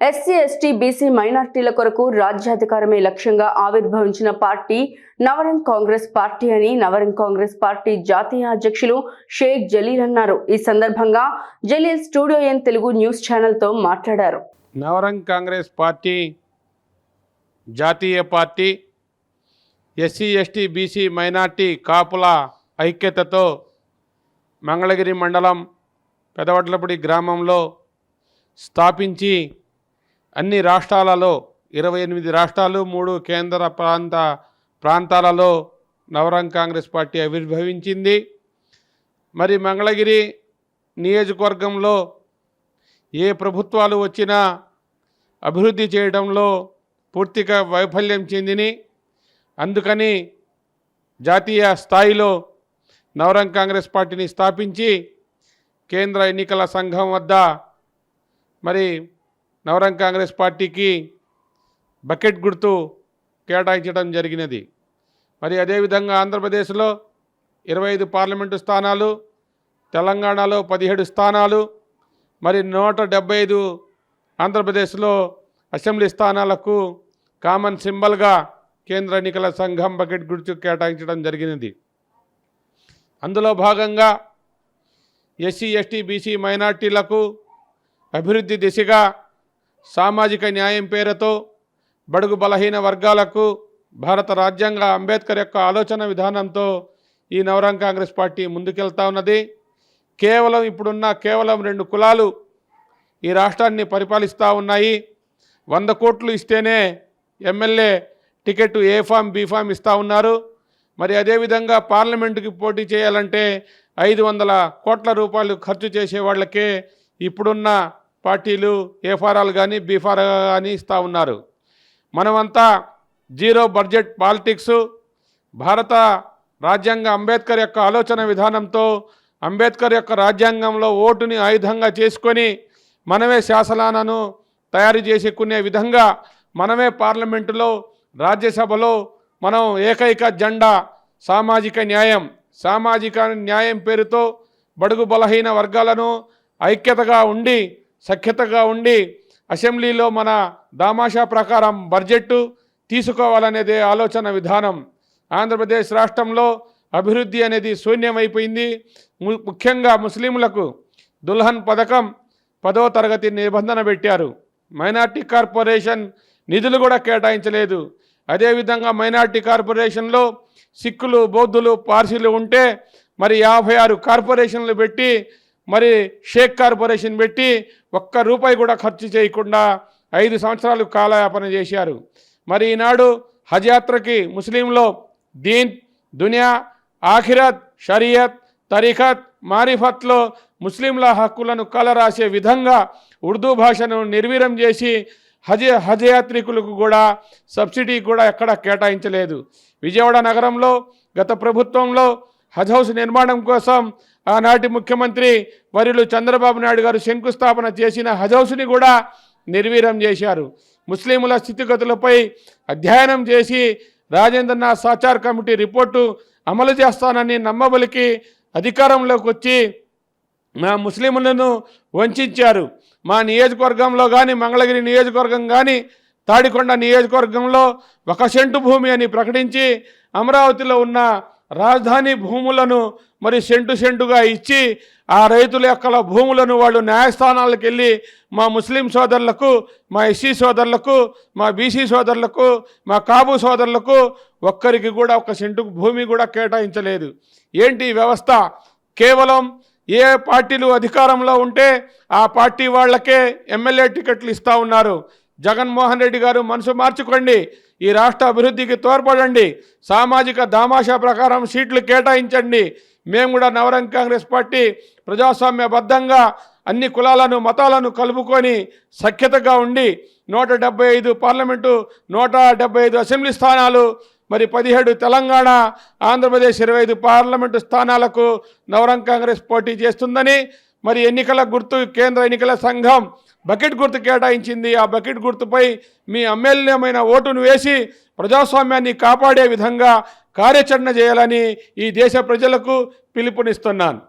SC ST BC మైనార్టీల కొరకు రాజ్యాధికారమే లక్ష్యంగా ఆవిర్భవించిన పార్టీ నవరంగ్ కాంగ్రెస్ పార్టీ అని నవరంగ్ కాంగ్రెస్ పార్టీ జాతీయ అధ్యక్షులు షేక్ జలీల్ అన్నారు. ఈ సందర్భంగా Jaleel studio N Telugu news ఛానల్తో మాట్లాడారు. నవరంగ్ కాంగ్రెస్ పార్టీ జాతీయ party SC ST BC minority కాపుల ఐక్యతతో మంగళగిరి మండలం పెదవడ్లపూడి గ్రామంలో స్థాపించి అన్ని రాష్ట్రాలలో ఇరవై ఎనిమిది రాష్ట్రాలు మూడు కేంద్ర ప్రాంత ప్రాంతాలలో నవరంగ్ కాంగ్రెస్ పార్టీ ఆవిర్భవించింది. మరి మంగళగిరి నియోజకవర్గంలో ఏ ప్రభుత్వాలు వచ్చినా అభివృద్ధి చేయడంలో పూర్తిగా వైఫల్యం చెందిని. అందుకని జాతీయ స్థాయిలో నవరంగ్ కాంగ్రెస్ పార్టీని స్థాపించి కేంద్ర ఎన్నికల సంఘం వద్ద మరి నవరంగ్ కాంగ్రెస్ పార్టీకి బకెట్ గుర్తు కేటాయించడం జరిగినది. మరి అదేవిధంగా ఆంధ్రప్రదేశ్లో ఇరవై ఐదు పార్లమెంటు స్థానాలు తెలంగాణలో పదిహేడు స్థానాలు మరి నూట డెబ్బై ఐదు ఆంధ్రప్రదేశ్లో అసెంబ్లీ స్థానాలకు కామన్ సింబల్గా కేంద్ర ఎన్నికల సంఘం బకెట్ గుర్తు కేటాయించడం జరిగినది. అందులో భాగంగా ఎస్సీ ఎస్టీ బీసీ మైనార్టీలకు అభివృద్ధి దిశగా సామాజిక న్యాయం పేరుతో బడుగు బలహీన వర్గాలకు భారత రాజ్యాంగ అంబేద్కర్ యొక్క ఆలోచన విధానంతో ఈ నవరంగ్ కాంగ్రెస్ పార్టీ ముందుకెళ్తా ఉన్నది. కేవలం ఇప్పుడున్న కేవలం రెండు కులాలు ఈ రాష్ట్రాన్ని పరిపాలిస్తూ ఉన్నాయి. వంద కోట్లు ఇస్తేనే MLA ticket A form B form ఇస్తూ ఉన్నారు. మరి అదేవిధంగా పార్లమెంటుకి పోటీ చేయాలంటే ఐదు వందల కోట్ల రూపాయలు ఖర్చు చేసే వాళ్ళకే ఇప్పుడున్న పార్టీలు ఏ కానీ బీఫార్ కానీ ఇస్తూ ఉన్నారు. మనమంతా జీరో బడ్జెట్ పాలిటిక్స్ భారత రాజ్యాంగ అంబేద్కర్ యొక్క ఆలోచన విధానంతో అంబేద్కర్ యొక్క రాజ్యాంగంలో ఓటుని ఆయుధంగా చేసుకొని మనమే శాసనాలను తయారు చేసుకునే విధంగా మనమే పార్లమెంటులో రాజ్యసభలో మనం ఏకైక జెండా సామాజిక న్యాయం సామాజిక న్యాయం పేరుతో బడుగు బలహీన వర్గాలను ఐక్యతగా ఉండి సఖ్యతగా ఉండి అసెంబ్లీలో మన దామాషా ప్రకారం బడ్జెట్ తీసుకోవాలనేదే ఆలోచన విధానం. ఆంధ్రప్రదేశ్ రాష్ట్రంలో అభివృద్ధి అనేది శూన్యమైపోయింది. ము- ముఖ్యంగా ముస్లింలకు దుల్హన్ పథకం పదో తరగతి నిబంధన పెట్టారు. మైనార్టీ కార్పొరేషన్ నిధులు కూడా కేటాయించలేదు. అదేవిధంగా మైనార్టీ కార్పొరేషన్లో సిక్కులు బౌద్ధులు పార్సీలు ఉంటే మరి యాభై ఆరు కార్పొరేషన్లు పెట్టి మరి షేక్ కార్పొరేషన్ పెట్టి ఒక్క రూపాయి కూడా ఖర్చు చేయకుండా ఐదు సంవత్సరాలు కాలయాపన చేశారు. మరి ఈనాడు హజ్ యాత్రకి ముస్లింలో దీన్ దునియా ఆఖిరత్ షరియత్ తరీఖత్ మారిఫత్లో ముస్లింల హక్కులను కలరాసే విధంగా ఉర్దూ భాషను నిర్వీరం చేసి హజ్ హజ్ యాత్రికులకు కూడా సబ్సిడీ కూడా ఎక్కడ కేటాయించలేదు. విజయవాడ నగరంలో గత ప్రభుత్వంలో హజ్ హౌస్ నిర్మాణం కోసం ఆనాటి ముఖ్యమంత్రి వర్యులు చంద్రబాబు నాయుడు గారు శంకుస్థాపన చేసిన హజౌస్ని కూడా నిర్వీర్యం చేశారు. ముస్లింల స్థితిగతులపై అధ్యయనం చేసి రాజేంద్రనాథ్ సాచార్ కమిటీ రిపోర్టు అమలు చేస్తానని నమ్మబలికి అధికారంలోకి వచ్చి మా ముస్లింలను వంచారు. మా నియోజకవర్గంలో కానీ మంగళగిరి నియోజకవర్గం కానీ తాడికొండ నియోజకవర్గంలో ఒక సెంటు భూమి అని ప్రకటించి అమరావతిలో ఉన్న రాజధాని భూములను మరి సెంటు సెంటుగా ఇచ్చి ఆ రైతుల యొక్క భూములను వాళ్ళు న్యాయస్థానాలకు వెళ్ళి మా ముస్లిం సోదరులకు మా ఎస్సీ సోదరులకు మా బీసీ సోదరులకు మా కాబు సోదరులకు ఒక్కరికి కూడా ఒక సెంటు భూమి కూడా కేటాయించలేదు. ఏంటి వ్యవస్థ? కేవలం ఏ పార్టీలు అధికారంలో ఉంటే ఆ పార్టీ వాళ్ళకే ఎమ్మెల్యే టికెట్లు ఇస్తూ ఉన్నారు. జగన్మోహన్ రెడ్డి గారు మనసు మార్చుకోండి. ఈ రాష్ట్ర అభివృద్ధికి తోడ్పడండి. సామాజిక దామాషా ప్రకారం సీట్లు కేటాయించండి. మేము కూడా నవరంగ్ కాంగ్రెస్ పార్టీ ప్రజాస్వామ్యబద్ధంగా అన్ని కులాలను మతాలను కలుపుకొని సఖ్యతగా ఉండి నూట డెబ్బై ఐదు పార్లమెంటు నూట డెబ్బై ఐదు అసెంబ్లీ స్థానాలు మరి పదిహేడు తెలంగాణ ఆంధ్రప్రదేశ్ ఇరవై ఐదు పార్లమెంటు స్థానాలకు నవరంగ్ కాంగ్రెస్ పోటీ చేస్తుందని మరి ఎన్నికల గుర్తు కేంద్ర ఎన్నికల సంఘం బకెట్ గుర్తు కేటాయించింది. ఆ బకెట్ గుర్తుపై మీ అమ్మెల్యమైన ఓటును వేసి ప్రజాస్వామ్యాన్ని కాపాడే విధంగా కార్యాచరణ చేయాలని ఈ దేశ ప్రజలకు పిలుపునిస్తున్నాను.